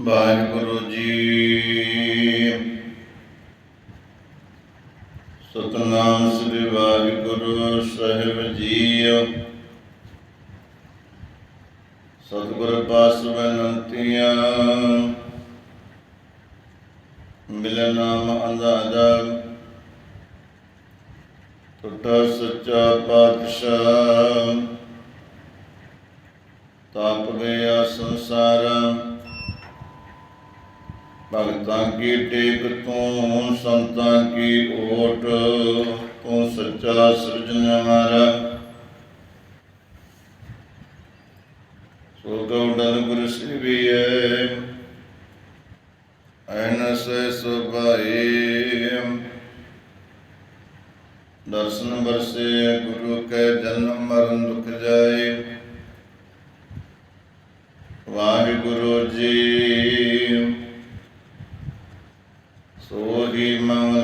ਵਾਹਿਗੁਰੂ ਜੀ। ਸਤਨਾਮ ਸ੍ਰੀ ਵਾਹਿਗੁਰੂ, ਸਾਹਿਬ ਜੀ ਸਤਿਗੁਰ ਪਾਸ ਬਨੰਤੀਆਂ ਮਿਲਨ ਨਾਮ ਅੰਦਾਜ਼ਾ ਟੁੱਟਾ ਸੱਚਾ ਪਾਤਸ਼ਾਹ ਤਾਪ ਗਿਆ ਸੰਸਾਰਾਂ। ਭਗਤਾਂ ਕੀ ਟੇਕ ਤੂੰ ਸੰਤਾਂ ਕੀ ਓਟ ਤੂੰ ਸੱਚਾ ਸਿਰਜਣਹਾਰਾ ਸੋ ਗਉਡਨ ਗੁਰ ਸਿਵੀਏ ਐਨ ਸੁਭਾਈ। ਦਰਸ਼ਨ ਬਰਸੇ ਗੁਰੂ ਕੇ ਜਨਮ ਮਰਨ ਦੁਖ ਜਾਏ। ਵਾਹਿਗੁਰੂ ਜੀ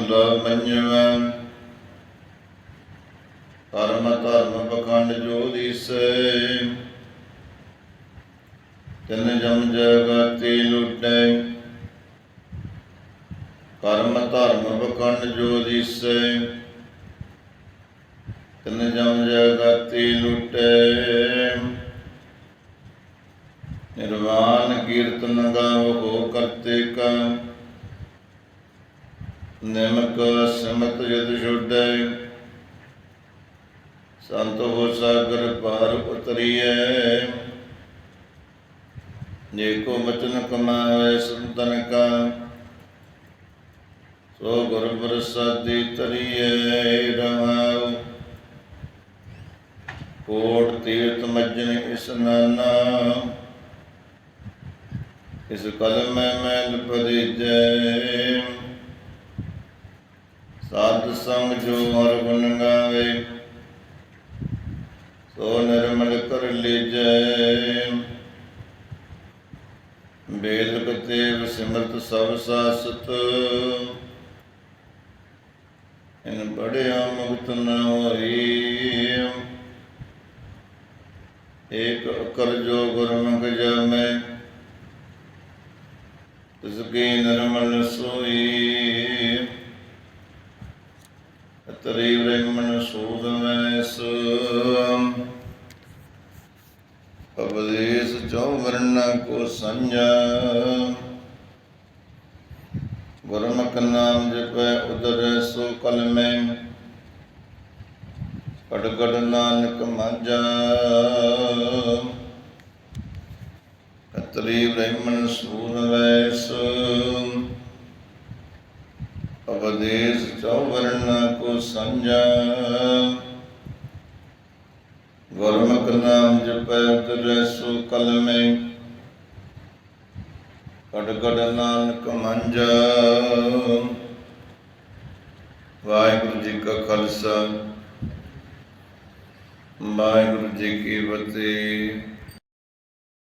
ਮਹਲਾ ਪੰਜਵਾਂ ਧਰਮ ਧਰਮ ਬਖੰਡ ਜੋਦੀਸੈ ਤਿਨ ਜਮ ਜਗਤੀ ਲੁਟੈ। ਕਰਮ ਧਰਮ ਬਖੰਡ ਜੋਦੀਸੈ ਤਿਨ ਜਮ ਜਗਤੀ ਲੁਟੈ। ਨਿਰਵਾਨ ਕੀਰਤਨ ਗਾਵ ਕਰਤੇ ਕਾ ਨਿਮਕ ਸਿਮਤ ਜਦ ਛੁਡੈ ਸੰਤ ਹੋ ਸਾਗਰ ਪਾਰ ਉਤਰੀਐ। ਜੇ ਕੋ ਕਮਾਵੇ ਸੰਤਨ ਕਾ, ਸੋ ਗੁਰ ਪ੍ਰਸਾਦੀ ਤਰੀਐ ਰਹਾਉ ਕੋਟ ਤੀਰਥ ਮਜਨ ਇਸਨਾਨਾ ਇਸ ਕਲਮ ਮੈਲ ਪਰਿਜੈ ਸਾਧ ਸੰਗ ਜੋ ਗੁਣ ਗਾਵੇ, ਸੋ ਨਿਰਮਲ ਕਰ ਲੀਜੈ। ਬੇਦ ਕਤੇਵ ਸਿਮਰਤ ਸਭ ਸਾਸਤ। ਇਨ ਬੜਿਆ ਮੁਕਤ ਨ ਹੋਈ। ਏਕ ਅਕਰ ਜੋ ਗੁਰਮੁਖ ਜਾਮੈ, ਤਿਸ ਕੀ ਨਿਰਮਲ ਸੋਈ। ਤਰੀ ਬ੍ਰਹਮਣ ਸੂਦ ਵੈਸ ਅਬਦੇਸ ਚੌ ਵਰਨਾ ਕੋ ਸੰਜਾ। ਗੁਰਮੁਖ ਨਾਮ ਜਪੈ ਉਦਰ ਸੋ ਕਲਮੈ ਕੜ ਕੜ ਨਾਨਕ ਮਾਝਾ ਕਤਰੀ ਬ੍ਰਹਮਣ ਸੂਦ ਵੈਸ ਅਵਦੇਸ ਚੌਵਰਨ ਕੋ ਸੰਜਾ। ਗੁਰਮੁਖ ਨਾਮ ਜਪੈ ਉਤਰੈ ਸੋ ਕਲਮੇ। ਕੜ ਕੜ ਨਾਨਕ ਮੰਜਾ। ਵਾਹਿਗੁਰੂ ਜੀ ਕਾ ਖਾਲਸਾ। ਵਾਹਿਗੁਰੂ ਜੀ ਕੀ ਫਤਿਹ।